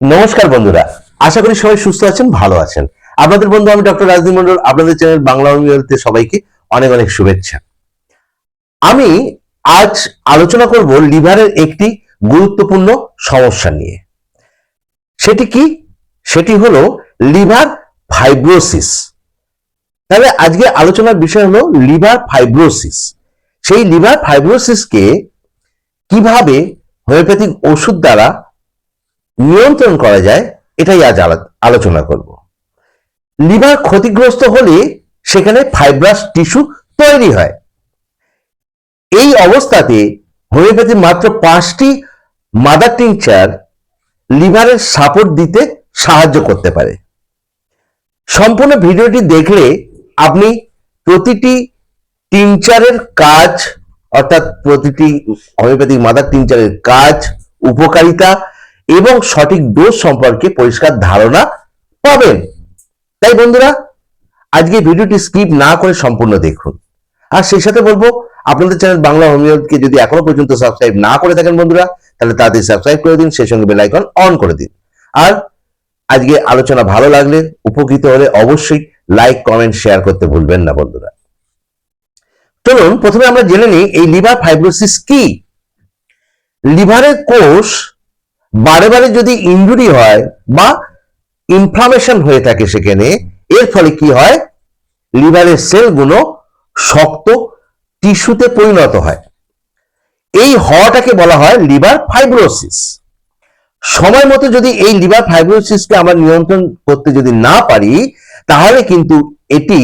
নমস্কার বন্ধুরা, আশা করি সবাই সুস্থ আছেন, ভালো আছেন। আপনাদের বন্ধু, আমি ডক্টর রাজদীপ মন্ডল আপনাদের চ্যানেল বাংলা হোমিওপ্যাথিতে সবাইকে অনেক অনেক শুভেচ্ছা। আমি আজ আলোচনা করব লিভারের একটি গুরুত্বপূর্ণ সমস্যা নিয়ে। সেটি কি? সেটি হলো লিভার ফাইব্রোসিস। তাহলে আজকে আলোচনার বিষয় হলো লিভার ফাইব্রোসিস। সেই লিভার ফাইব্রোসিসকে কীভাবে হোমিওপ্যাথিক ওষুধ দ্বারা নিয়ন্ত্রণ করা যায়, এটাই আজ আলো- আলোচনা করব। লিভার ক্ষতিগ্রস্ত হলে সেখানে ফাইব্রাস টিস্যু তৈরি হয়। এই অবস্থাতে হোমিওপ্যাথি মাত্র পাঁচটি মাদার টিংচার লিভারের সাপোর্ট দিতে সাহায্য করতে পারে। সম্পূর্ণ ভিডিওটি দেখলে আপনি প্রতিটি টিংচারের কাজ অর্থাৎ প্রতিটি হোমিওপ্যাথিক মাদার টিংচারের কাজ, উপকারিতা এবং সঠিক ডোজ সম্পর্কে পরিষ্কার ধারণা পাবেন। তাই বন্ধুরা, আজকে ভিডিওটি স্কিপ না করে সম্পূর্ণ দেখুন। আর সেই সাথে বলব, আপনাদের চ্যানেল বাংলা হোমিওপ্যাথিকে যদি এখনও পর্যন্ত সাবস্ক্রাইব না করে থাকেন বন্ধুরা, তাহলে তাড়াতাড়ি সাবস্ক্রাইব করে দিন, সেই সঙ্গে বেল আইকন অন করে দিন। আর আজকে আলোচনা ভালো লাগলে, উপকৃত হলে অবশ্যই লাইক কমেন্ট শেয়ার করতে ভুলবেন না বন্ধুরা। চলুন প্রথমে আমরা জেনে নিই এই লিভার ফাইব্রোসিস কি? লিভারের কোষ বারে বারে যদি ইনজুরি হয় বা ইনফ্লামেশন হয়ে থাকে সেখানে, এর ফলে কি হয়? লিভারের সেলগুলো শক্ত টিস্যুতে পরিণত হয়। এই হওয়াটাকে বলা হয় লিভার ফাইব্রোসিস। সময় মতো যদি এই লিভার ফাইব্রোসিসকে আমরা নিয়ন্ত্রণ করতে যদি না পারি, তাহলে কিন্তু এটি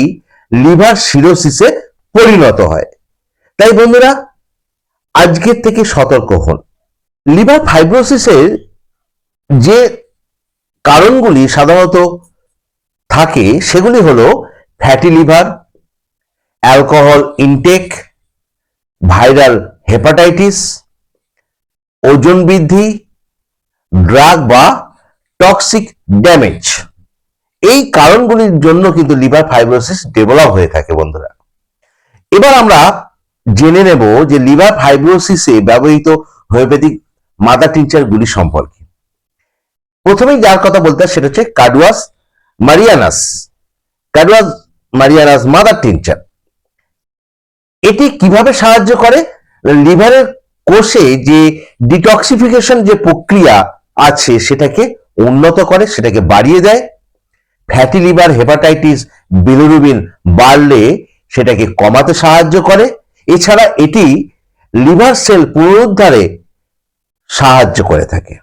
লিভার সিরোসিসে পরিণত হয়। তাই বন্ধুরা, আজকের থেকে সতর্ক হন। লিভার ফাইব্রোসিসের যে কারণগুলি সাধারণত থাকে, সেগুলি হলো fatty liver, alcohol intake, viral hepatitis, ওজন বৃদ্ধি, ড্রাগ বা টক্সিক ড্যামেজ। এই কারণগুলির জন্য কিন্তু লিভার ফাইব্রোসিস ডেভেলপ হয়ে থাকে বন্ধুরা। এবার আমরা জেনে নেব যে লিভার ফাইব্রোসিসে ব্যবহৃত হোমিওপ্যাথিক মাদার টিচার গুলি সম্পর্কে। প্রথমেই যার কথা বলতে হয় সেটা হচ্ছে কাডুয়াস মারিয়ানাস। কাডুয়াস মারিয়ানাস মাদার টিনচার। এটি কীভাবে সাহায্য করে? লিভারের কোষে যে ডিটক্সিফিকেশন যে প্রক্রিয়া আছে সেটাকে উন্নত করে, সেটাকে বাড়িয়ে দেয়। ফ্যাটি লিভার হেপাটাইটিস, বিলিরুবিন বাড়লে সেটাকে কমাতে সাহায্য করে। এছাড়া এটি লিভার সেল পুনরুদ্ধারে সাহায্য করে থাকে।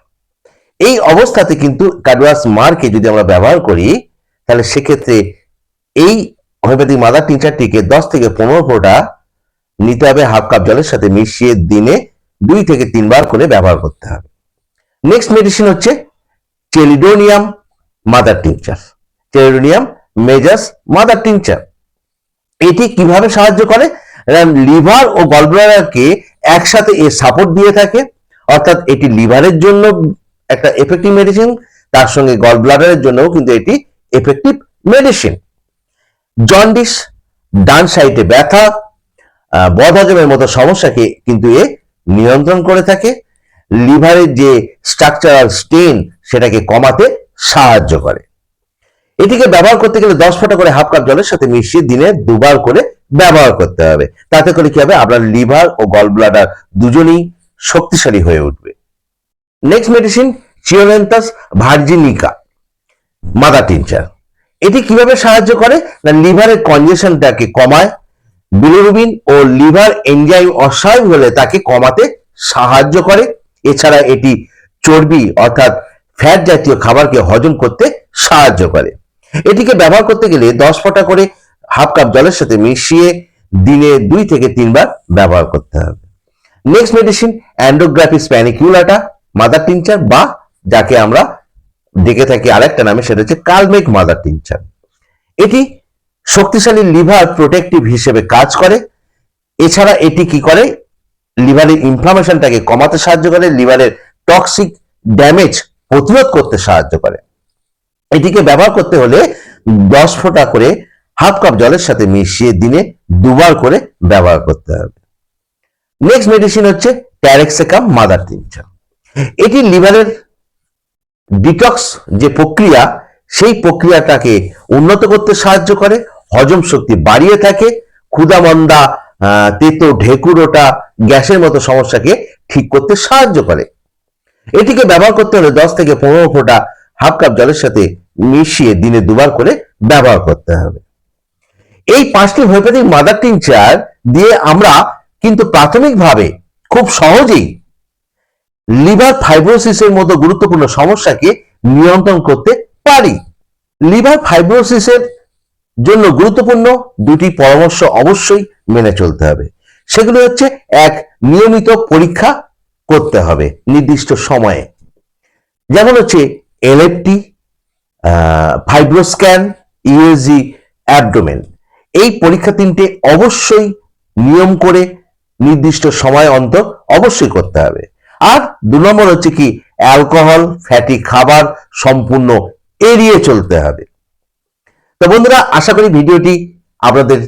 এই অবস্থাতে কিন্তু কাডুয়াস মারকে যদি আমরা ব্যবহার করি, তাহলে সেক্ষেত্রে এই হোমিওপ্যাথিক মাদার টিচারটিকে দশ থেকে পনেরো ফোঁটা নিতে হবে হাফ কাপ জলের সাথে মিশিয়ে দিনে দুই থেকে তিনবার করে ব্যবহার করতে হবে। নেক্সট মেডিসিন হচ্ছে Chelidonium mother tincture Chelidonium majus mother tincture এটি কীভাবে সাহায্য করে? লিভার ও গলব্লাডারকে একসাথে এ সাপোর্ট দিয়ে থাকে। অর্থাৎ এটি লিভারের জন্য একটা এফেক্টিভ মেডিসিন তার সঙ্গে গল ব্লাডারের জন্যও কিন্তু এটি এফেক্টিভ মেডিসিন জন্ডিস ডান সাইডে ব্যথা বদহজমের মতো সমস্যাকে কিন্তু এ নিয়ন্ত্রণ করে থাকে। লিভারের যে স্ট্রাকচারাল স্টেন সেটাকে কমাতে সাহায্য করে। এটিকে ব্যবহার করতে গেলে দশ ফোঁটা করে হাফ কাপ জলের সাথে মিশিয়ে দিনে দুবার করে ব্যবহার করতে হবে। তাতে করে কি হবে? আপনার লিভার ও গল ব্লাডার দুজনেই শক্তিশালী হয়ে উঠবে। Next medicine Chionanthus virginica mother tincture এটি কীভাবে সাহায্য করে? না, লিভারের কনজেশনটাকে কমায় বিলিরুবিন ও লিভার এনজাইম অস্বাভাবিক হলে তাকে কমাতে সাহায্য করে। এছাড়া এটি চর্বি অর্থাৎ ফ্যাট জাতীয় খাবারকে হজম করতে সাহায্য করে। এটিকে ব্যবহার করতে গেলে দশ ফোঁটা করে হাফ কাপ জলের সাথে মিশিয়ে দিনে দুই থেকে তিনবার ব্যবহার করতে হবে। Next medicine Andrographis paniculata mother tincture বা যাকে আমরা ডেকে থাকি আরেকটা নামে, সেটা হচ্ছে কালমেক মাদার টিংচার এটি শক্তিশালী লিভার প্রোটেক্টিভ হিসেবে কাজ করে। এছাড়া এটি কি করে? লিভারের ইনফ্লামেশনটাকে কমাতে সাহায্য করে, লিভারের টক্সিক ড্যামেজ প্রতিরোধ করতে সাহায্য করে। এটিকে ব্যবহার করতে হলে দশ ফোঁটা করে হাফ কাপ জলের সাথে মিশিয়ে দিনে দুবার করে ব্যবহার করতে হবে। নেক্সট মেডিসিন হচ্ছে ট্যারেক্সেকাম মাদার তিনচা এটি লিভারের ডিটক্স যে প্রক্রিয়া, সেই প্রক্রিয়াটাকে উন্নত করতে সাহায্য করে, হজম শক্তি বাড়িয়ে থাকে, ক্ষুদামন্দা তেতো ঢেকুর ওটা গ্যাসের মতো সমস্যাকে ঠিক করতে সাহায্য করে। এটিকে ব্যবহার করতে হলে দশ থেকে পনেরো ফোঁটা হাফ কাপ জলের সাথে মিশিয়ে দিনে দুবার করে ব্যবহার করতে হবে। এই পাঁচটি হোমিওপ্যাথিক মাদার টিংচার দিয়ে আমরা কিন্তু প্রাথমিকভাবে খুব সহজেই লিভার ফাইব্রোসিসের মতো গুরুত্বপূর্ণ সমস্যাকে নিয়ন্ত্রণ করতে পারি। লিভার ফাইব্রোসিসের জন্য গুরুত্বপূর্ণ দুটি পরামর্শ অবশ্যই মেনে চলতে হবে। সেগুলো হচ্ছে, এক, নিয়মিত পরীক্ষা করতে হবে নির্দিষ্ট সময়ে। যেমন হচ্ছে এলএফটি ফাইব্রোস্ক্যান ইউএসজি অ্যাবডোমেন এই পরীক্ষা তিনটে অবশ্যই নিয়ম করে নির্দিষ্ট সময় অন্তর অবশ্যই করতে হবে। আর দু নম্বর হচ্ছে কি অ্যালকোহল ফ্যাটি খাবার সম্পূর্ণ এড়িয়ে চলতে হবে। তো বন্ধুরা, আশা করি ভিডিওটি আপনাদের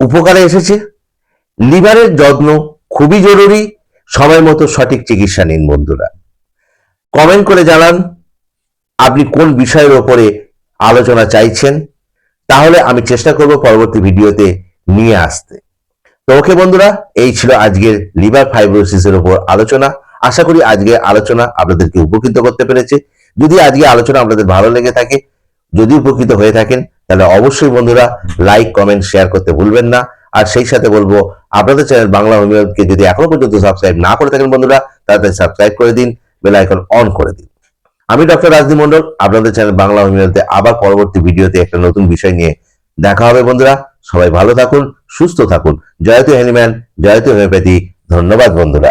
উপকারে এসেছে। লিভারের যত্ন খুবই জরুরি। সময় মতো সঠিক চিকিৎসা নিন বন্ধুরা। কমেন্ট করে জানান আপনি কোন বিষয়ের ওপরে আলোচনা চাইছেন, তাহলে আমি চেষ্টা করব পরবর্তী ভিডিওতে নিয়ে আসতে। তো ওকে বন্ধুরা, এই ছিল আজকের লিভার ফাইব্রোসিসের উপর আলোচনা। আশা করি আজকে আলোচনা আপনাদেরকে উপকৃত করতে পেরেছে। যদি আজকে আলোচনা আপনাদের ভালো লেগে থাকে, যদি উপকৃত হয়ে থাকেন, তাহলে অবশ্যই বন্ধুরা লাইক, কমেন্ট, শেয়ার করতে ভুলবেন না। আর সেই সাথে বলব, আপনাদের চ্যানেল বাংলা হোমিওপ্যাথকে যদি এখনও পর্যন্ত সাবস্ক্রাইব না করে থাকেন বন্ধুরা, তাড়াতাড়ি সাবস্ক্রাইব করে দিন, বেল আইকন অন করে দিন। আমি ডক্টর রাজদি মন্ডল আপনাদের চ্যানেল বাংলা হোমিওপ্যাথিতে আবার পরবর্তী ভিডিওতে একটা নতুন বিষয় নিয়ে দেখা হবে বন্ধুরা। সবাই ভালো থাকুন, সুস্থ থাকুন। জয়তু হ্যানিম্যান জয়তু হোমিওপ্যাথি ধন্যবাদ বন্ধুরা।